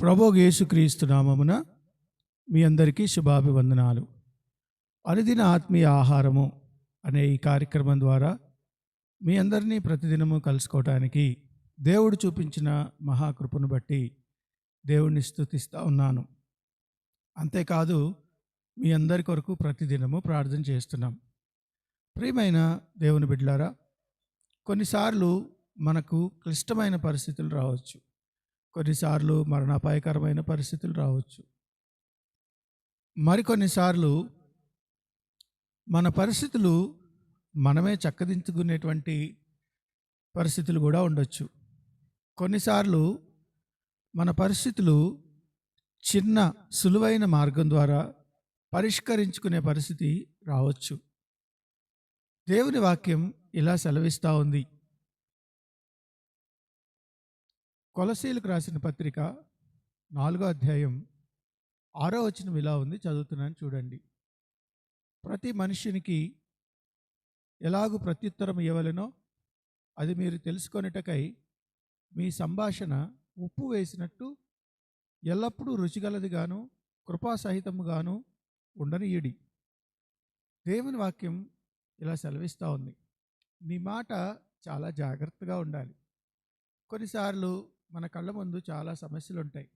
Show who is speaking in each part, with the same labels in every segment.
Speaker 1: ప్రభోగ యేసుక్రీస్తు నామమున మీ అందరికీ శుభాభివందనాలు. అనుదిన ఆత్మీయ ఆహారము అనే ఈ కార్యక్రమం ద్వారా మీ అందరినీ ప్రతిదినము కలుసుకోవటానికి దేవుడు చూపించిన మహాకృపను బట్టి దేవుణ్ణి స్థుతిస్తూ ఉన్నాను. అంతేకాదు మీ అందరి కొరకు ప్రతిదినము ప్రార్థన చేస్తున్నాం. ప్రియమైన దేవుని బిడ్డలారా కొన్నిసార్లు మనకు క్లిష్టమైన పరిస్థితులు రావచ్చు. కొన్నిసార్లు మరణాపాయకరమైన పరిస్థితులు రావచ్చు. మరికొన్నిసార్లు మన పరిస్థితులు మనమే చక్కదించుకునేటువంటి పరిస్థితులు కూడా ఉండొచ్చు. కొన్నిసార్లు మన పరిస్థితులు చిన్న సులువైన మార్గం ద్వారా పరిష్కరించుకునే పరిస్థితి రావచ్చు. దేవుని వాక్యం ఇలా సెలవిస్తూ ఉంది. కొలసీలకు రాసిన పత్రిక నాలుగో అధ్యాయం ఆరో వచనం ఇలా ఉంది చదువుతున్నాను చూడండి. ప్రతి మనిషినికి ఎలాగూ ప్రత్యుత్తరం ఇవ్వలేనో అది మీరు తెలుసుకొనుటకై మీ సంభాషణ ఉప్పు వేసినట్టు ఎల్లప్పుడూ రుచిగలదిగాను కృపాసహితముగాను ఉండనియడి. దేవుని వాక్యం ఇలా సెలవిస్తూ ఉంది. నీ మాట చాలా జాగ్రత్తగా ఉండాలి. కొన్నిసార్లు మన కళ్ళ ముందు చాలా సమస్యలు ఉంటాయి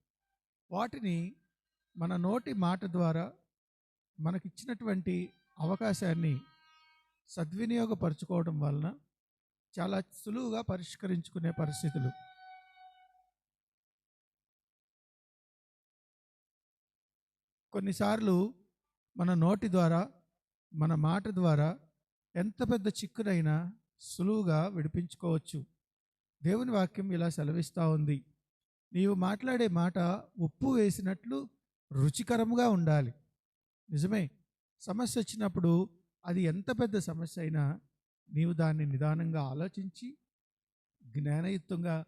Speaker 1: వాటిని మన నోటి మాట ద్వారా మనకిచ్చినటువంటి అవకాశాన్ని సద్వినియోగపరచుకోవడం వలన చాలా సులువుగా పరిష్కరించుకునే పరిస్థితులు. కొన్నిసార్లు మన నోటి ద్వారా మన మాట ద్వారా ఎంత పెద్ద చిక్కునైనా సులువుగా విడిపించుకోవచ్చు. దేవుని వాక్యం ఇలా సెలవిస్తూ ఉంది. నీవు మాట్లాడే మాట ఉప్పు వేసినట్లు రుచికరముగా ఉండాలి. నిజమే. సమస్య వచ్చినప్పుడు అది ఎంత పెద్ద సమస్య అయినా నీవు దాన్ని నిదానంగా ఆలోచించి జ్ఞానయుక్తంగా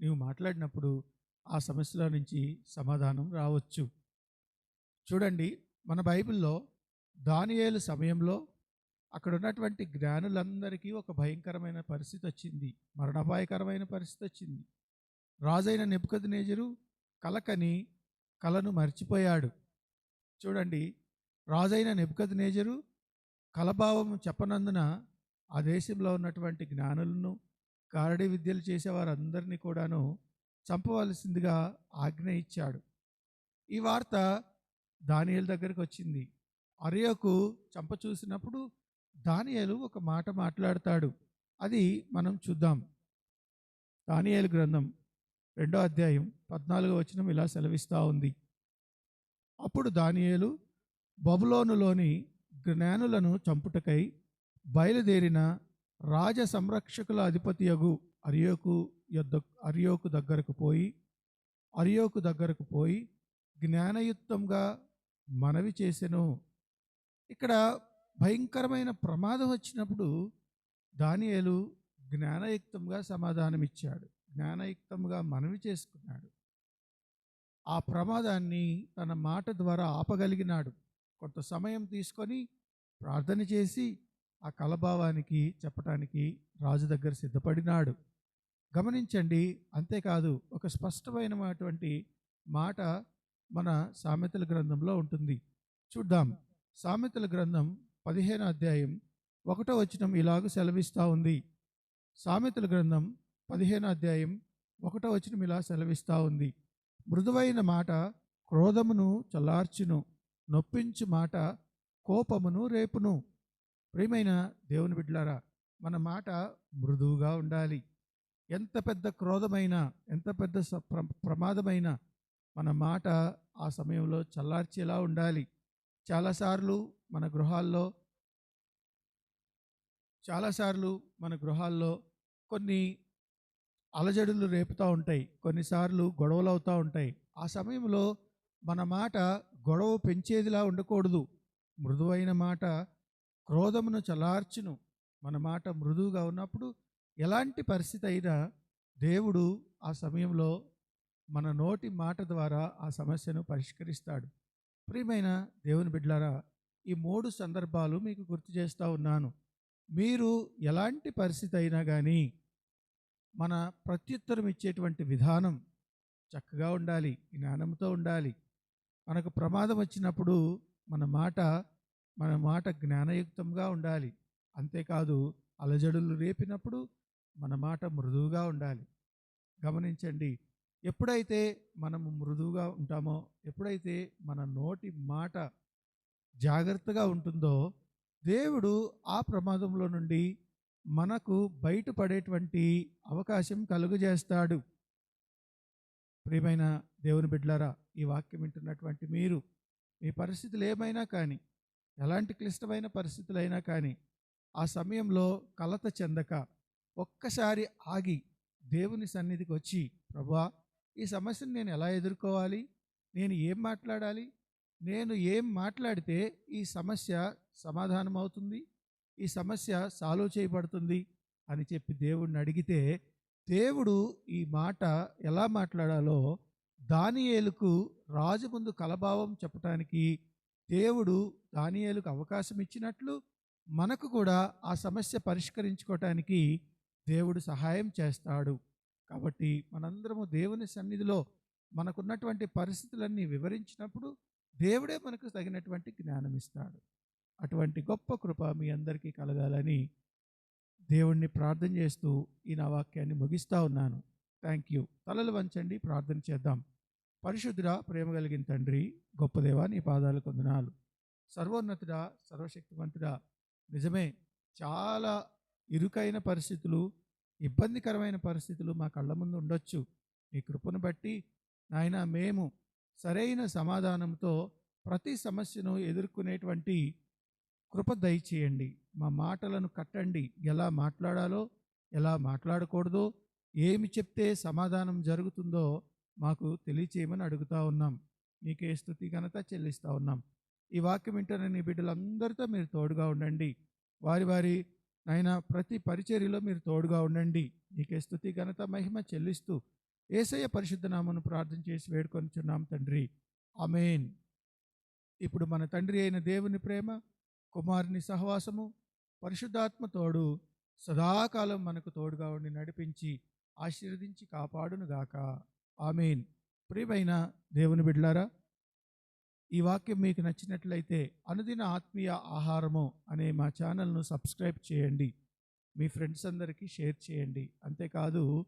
Speaker 1: నీవు మాట్లాడినప్పుడు ఆ సమస్యల నుంచి సమాధానం రావచ్చు. చూడండి మన బైబిల్లో దానియేలు సమయంలో అక్కడ ఉన్నటువంటి జ్ఞానులందరికీ ఒక భయంకరమైన పరిస్థితి వచ్చింది మరణాపాయకరమైన పరిస్థితి వచ్చింది రాజైన నెప్పుకదినేజరు కలకని కలను మర్చిపోయాడు. చూడండి రాజైన నెప్పుకదినేజరు కలభావం చెప్పనందున ఆ దేశంలో ఉన్నటువంటి జ్ఞానులను కారడి విద్యలు చేసేవారందరినీ కూడాను చంపవలసిందిగా ఆజ్ఞ ఇచ్చాడు. ఈ వార్త దానియల దగ్గరికి వచ్చింది అరియోకు చంప చూసినప్పుడు దానియలు ఒక మాట మాట్లాడతాడు. అది మనం చూద్దాం. దానియలు గ్రంథం రెండో అధ్యాయం పద్నాలుగో వచనం ఇలా సెలవిస్తూ ఉంది. అప్పుడు దానియేలు బబులోనులోని జ్ఞానులను చంపుటకై బయలుదేరిన రాజ సంరక్షకుల అధిపతియగు అరియోకు యొద్ద అరియోకు దగ్గరకు పోయి అరియోకు దగ్గరకు పోయి జ్ఞానయుక్తంగా మనవి చేసెను. ఇక్కడ భయంకరమైన ప్రమాదం వచ్చినప్పుడు దానియేలు జ్ఞానయుక్తంగా సమాధానం ఇచ్చాడు జ్ఞానయుక్తంగా మనవి చేసుకున్నాడు. ఆ ప్రమాదాన్ని తన మాట ద్వారా ఆపగలిగినాడు. కొంత సమయం తీసుకొని ప్రార్థన చేసి ఆ కలభావానికి చెప్పటానికి రాజు దగ్గర సిద్ధపడినాడు. గమనించండి అంతేకాదు ఒక స్పష్టమైనటువంటి మాట మన సామెతల గ్రంథంలో ఉంటుంది. చూద్దాం. సామెతల గ్రంథం పదిహేను అధ్యాయం ఒకటో వచనం ఇలాగ సెలవిస్తూ ఉంది. సామెతల గ్రంథం పదిహేను అధ్యాయం ఒకటో వచనం ఇలా సెలవిస్తూ ఉంది. మృదువైన మాట క్రోధమును చల్లార్చును నొప్పించు మాట కోపమును రేపును. ప్రియమైన దేవుని బిడ్డలారా మన మాట మృదువుగా ఉండాలి. ఎంత పెద్ద క్రోధమైనా ఎంత పెద్ద స- ప్ర- ప్రమాదమైనా మన మాట ఆ సమయంలో చల్లార్చేలా ఉండాలి. చాలాసార్లు మన గృహాల్లో చాలాసార్లు మన గృహాల్లో కొన్ని అలజడులు రేపుతూ ఉంటాయి. కొన్నిసార్లు గొడవలు అవుతూ ఉంటాయి. ఆ సమయంలో మన మాట గొడవ పెంచేదిలా ఉండకూడదు. మృదువైన మాట క్రోధమును చలార్చును మన మాట మృదువుగా ఉన్నప్పుడు ఎలాంటి పరిస్థితి అయినా దేవుడు ఆ సమయంలో మన నోటి మాట ద్వారా ఆ సమస్యను పరిష్కరిస్తాడు. ప్రియమైన దేవుని బిడ్డలారా ఈ మూడు సందర్భాలు మీకు గుర్తు చేస్తూ ఉన్నాను. మీరు ఎలాంటి పరిస్థితి అయినా కానీ మన ప్రత్యుత్తరం ఇచ్చేటువంటి విధానం చక్కగా ఉండాలి జ్ఞానంతో ఉండాలి. మనకు ప్రమాదం వచ్చినప్పుడు మన మాట మన మాట జ్ఞానయుక్తంగా ఉండాలి. అంతేకాదు అలజడులు రేపినప్పుడు మన మాట మృదువుగా ఉండాలి. గమనించండి ఎప్పుడైతే మనము మృదువుగా ఉంటామో ఎప్పుడైతే మన నోటి మాట జాగ్రత్తగా ఉంటుందో దేవుడు ఆ ప్రమాదంలో నుండి మనకు బయటపడేటువంటి అవకాశం కలుగజేస్తాడు. ప్రియమైన దేవుని బిడ్డలారా ఈ వాక్యం వింటున్నటువంటి మీరు మీ పరిస్థితులు ఏమైనా కానీ ఎలాంటి క్లిష్టమైన పరిస్థితులైనా కానీ ఆ సమయంలో కలత చెందక ఒక్కసారి ఆగి దేవుని సన్నిధికి వచ్చి ప్రభా ఈ సమస్యను నేను ఎలా ఎదుర్కోవాలి? నేను ఏం మాట్లాడాలి? నేను ఏం మాట్లాడితే ఈ సమస్య సమాధానం అవుతుంది ఈ సమస్య సాల్వ్ చేయబడుతుంది? అని చెప్పి దేవుడిని అడిగితే దేవుడు ఈ మాట ఎలా మాట్లాడాలో దానియేలుకు రాజు ముందు కలభావం చెప్పటానికి దేవుడు దానియేలుకు అవకాశం ఇచ్చినట్లు మనకు కూడా ఆ సమస్య పరిష్కరించుకోవటానికి దేవుడు సహాయం చేస్తాడు. కాబట్టి మనందరము దేవుని సన్నిధిలో మనకున్నటువంటి పరిస్థితులన్నీ వివరించినప్పుడు దేవుడే మనకు తగినటువంటి జ్ఞానం ఇస్తాడు అటువంటి గొప్ప కృప మీ అందరికీ కలగాలని దేవుణ్ణి ప్రార్థన చేస్తూ ఈ నా వాక్యాన్ని ముగిస్తూ ఉన్నాను. Thank you. తలలు వంచండి ప్రార్థన చేద్దాం. పరిశుద్ధుడ ప్రేమ కలిగిన తండ్రి గొప్ప దేవా నీ పాదాలు కొందనాలు సర్వోన్నతుడా సర్వశక్తివంతుడా నిజమే చాలా ఇరుకైన పరిస్థితులు ఇబ్బందికరమైన పరిస్థితులు మా కళ్ళ ముందు ఉండొచ్చు. మీ కృపను బట్టి నాయన మేము సరైన సమాధానంతో ప్రతి సమస్యను ఎదుర్కొనేటువంటి కృప దయచేయండి. మా మాటలను కట్టండి. ఎలా మాట్లాడాలో ఎలా మాట్లాడకూడదో ఏమి చెప్తే సమాధానం జరుగుతుందో మాకు తెలియచేయమని అడుగుతా ఉన్నాం. మీకే స్థుతి ఘనత చెల్లిస్తూ ఉన్నాం. ఈ వాక్యం వింటున్న నీ బిడ్డలందరితో మీరు తోడుగా ఉండండి. వారి వారి నాయన ప్రతి పరిచర్యలో మీరు తోడుగా ఉండండి. నీకే స్థుతి ఘనత మహిమ చెల్లిస్తూ ఏసయ్య పరిశుద్ధ నామను ప్రార్థన చేసి వేడుకొనిచున్నాం తండ్రి. అమేన్ ఇప్పుడు మన తండ్రి అయిన దేవుని ప్రేమ కుమారుని సహవాసము పరిశుద్ధాత్మ తోడు సదాకాలం మనకు తోడుగా ఉండి నడిపించి ఆశీర్వదించి కాపాడును గాక ఆమెన్. ప్రియమైన దేవుని బిడ్లారా ఈ వాక్యం మీకు నచ్చినట్లయితే అనుదిన ఆత్మీయ ఆహారము అనే మా ఛానల్ను సబ్స్క్రైబ్ చేయండి. మీ ఫ్రెండ్స్ అందరికీ షేర్ చేయండి. అంతేకాదు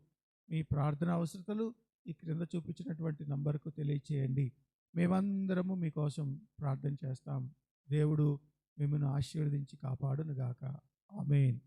Speaker 1: మీ ప్రార్థన అవసరతలు ఈ క్రింద చూపించినటువంటి నంబర్కు తెలియచేయండి. మేమందరము మీకోసం ప్రార్థన చేస్తాం. దేవుడు మిమ్మల్ని ఆశీర్వదించి కాపాడునుగాక. ఆమెన్.